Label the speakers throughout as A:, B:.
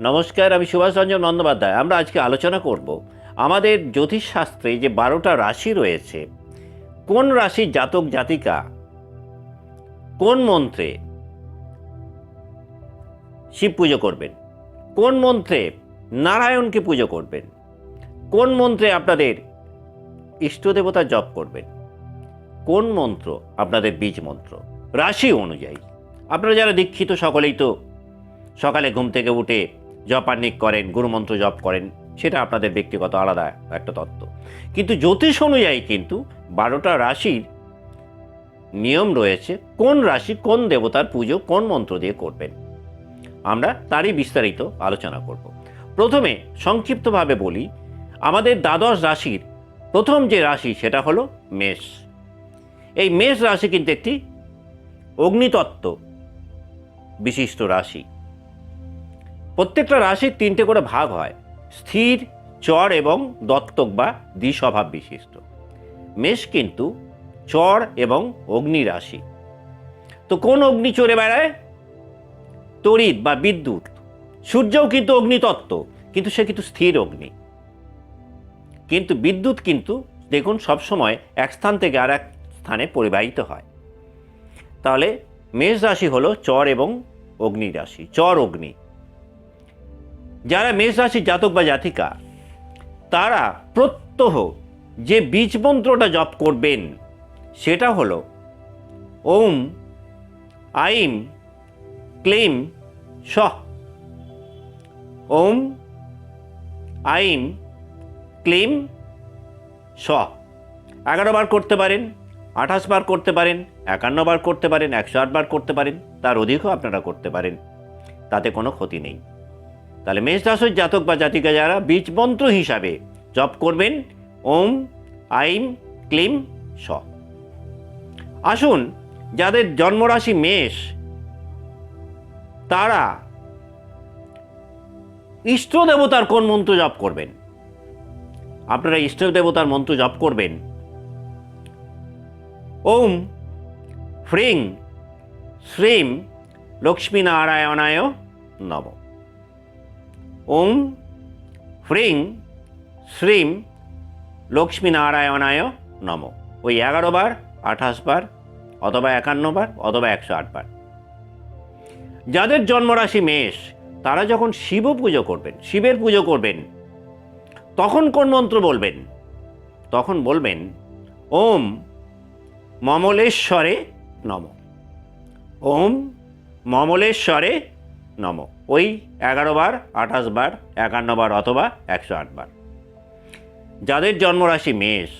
A: নমস্কার, আমি সুভাষ রঞ্জন বন্দ্যোপাধ্যায়। আমরা আজকে আলোচনা করব আমাদের জ্যোতিষশাস্ত্রে যে বারোটা রাশি রয়েছে, কোন রাশির জাতক জাতিকা, কোন মন্ত্রে শিব পুজো করবেন, কোন মন্ত্রে নারায়ণকে পুজো করবেন, কোন মন্ত্রে আপনাদের ইষ্ট ইষ্টদেবতা জপ করবেন, কোন মন্ত্র আপনাদের বীজ মন্ত্র, রাশি অনুযায়ী। আপনারা যারা দীক্ষিত, সকলেই তো সকালে ঘুম থেকে উঠে জপান্নিক করেন, গুরুমন্ত্র জপ করেন, সেটা আপনাদের ব্যক্তিগত আলাদা একটা তত্ত্ব। কিন্তু জ্যোতিষ অনুযায়ী কিন্তু বারোটা রাশির নিয়ম রয়েছে, কোন রাশি কোন দেবতার পুজো কোন মন্ত্র দিয়ে করবেন। আমরা তারই বিস্তারিত আলোচনা করব। প্রথমে সংক্ষিপ্তভাবে বলি, আমাদের দ্বাদশ রাশির প্রথম যে রাশি সেটা হলো মেষ। এই মেষ রাশি কিন্তু একটি অগ্নিতত্ত্ব বিশিষ্ট রাশি। প্রত্যেকটা রাশির তিনটে করে ভাগ হয়, স্থির, চর এবং দত্তক বা দ্বিস্বভাব বিশিষ্ট। মেষ কিন্তু চর এবং অগ্নি রাশি। তো কোন অগ্নি চড়ে বেড়ায়? তড়িৎ বা বিদ্যুৎ। সূর্যও কিন্তু অগ্নিতত্ত্ব, কিন্তু সে কিন্তু স্থির অগ্নি। কিন্তু বিদ্যুৎ কিন্তু দেখুন সবসময় এক স্থান থেকে আর এক স্থানে পরিবাহিত হয়। তাহলে মেষ রাশি হলো চর এবং অগ্নি রাশি, চর অগ্নি। যারা মেষ রাশির জাতক বা জাতিকা, তারা প্রত্যহ যে বীজ মন্ত্রটা জপ করবেন, সেটা হলো ওম, আইম ক্লেম স ওম, আইম ক্লেম স এগারো বার করতে পারেন, আঠাশ বার করতে পারেন, একান্ন বার করতে পারেন, একশো আট বার করতে পারেন, তার অধিকও আপনারা করতে পারেন, তাতে কোনো ক্ষতি নেই। তাহলে মেষ রাশির জাতক বা জাতিকা যারা বীজ মন্ত্র হিসাবে জপ করবেন, ওম, আইম, ক্লিম, স। আসুন, যাদের জন্মরাশি মেষ, তারা ইষ্ট দেবতার কোন মন্ত্র জপ করবেন? আপনারা ইষ্ট দেবতার মন্ত্র জপ করবেন। ওম ফ্রিং শ্রীম, লক্ষ্মীনারায়ণায় নম। ওম ফ্রিং শ্রীম লক্ষ্মীনারায়ণায় নম। ওই এগারো বার, আঠাশ বার, অথবা একান্ন বার, অথবা একশো আট বার। যাদের জন্মরাশি মেষ, তারা যখন শিব পুজো করবেন, শিবের পুজো করবেন, তখন কোন মন্ত্র বলবেন? তখন বলবেন, ওম মমলেশ্বরে নম। ওম মমলেশ্বরে নম। ওই এগারো বার, আঠাশ বার, একান্ন বার অথবা একশো আট বার। যাদের জন্মরাশি মেষ,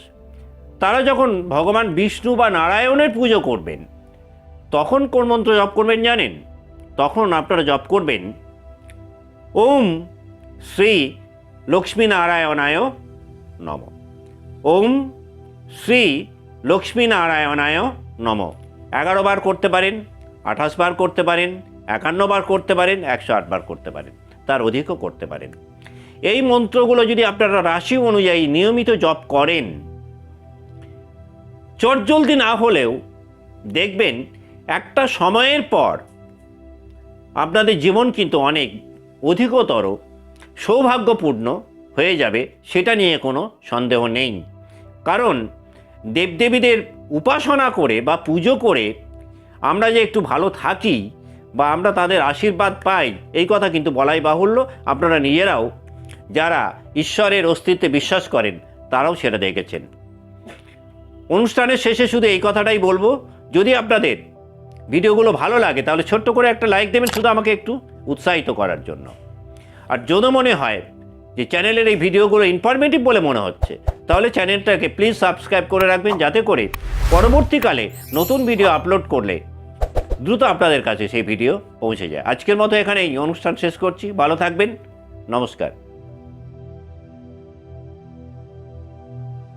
A: তারা যখন ভগবান বিষ্ণু বা নারায়ণের পুজো করবেন, তখন কোন মন্ত্র জপ করবেন জানেন? তখন আপনারা জপ করবেন, ওম শ্রী লক্ষ্মীনারায়ণায় নম। ওম শ্রী লক্ষ্মীনারায়ণায় নম। এগারো বার করতে পারেন, আঠাশ বার করতে পারেন একান্ন বার করতে পারেন, একশো আট বার করতে পারেন, তার অধিকও করতে পারেন। এই মন্ত্রগুলো যদি আপনারা রাশি অনুযায়ী নিয়মিত জপ করেন, চটজলদি না হলেও দেখবেন একটা সময়ের পর আপনাদের জীবন কিন্তু অনেক অধিকতর সৌভাগ্যপূর্ণ হয়ে যাবে, সেটা নিয়ে কোনো সন্দেহ নেই। কারণ দেবদেবীদের উপাসনা করে বা পুজো করে আমরা যে একটু ভালো থাকি বা আমরা তাদের আশীর্বাদ পাই, এই কথা কিন্তু বলাই বাহুল্য। আপনারা নিজেরাও যারা ঈশ্বরের অস্তিত্বে বিশ্বাস করেন, তারাও সেটা দেখেছেন। অনুষ্ঠানের শেষে শুধু এই কথাটাই বলব, যদি আপনাদের ভিডিওগুলো ভালো লাগে, তাহলে ছোট্ট করে একটা লাইক দেবেন শুধু আমাকে একটু উৎসাহিত করার জন্য। আর যদি মনে হয় যে চ্যানেলের এই ভিডিওগুলো ইনফরমেটিভ বলে মনে হচ্ছে, তাহলে চ্যানেলটাকে প্লিজ সাবস্ক্রাইব করে রাখবেন, যাতে করে পরবর্তীকালে নতুন ভিডিও আপলোড করলে দ্রুত আপনাদের কাছে সেই ভিডিও পৌঁছে যায়। আজকের মতো এখানেই। অনুষ্ঠান শেষ করছি। ভালো থাকবেন। নমস্কার।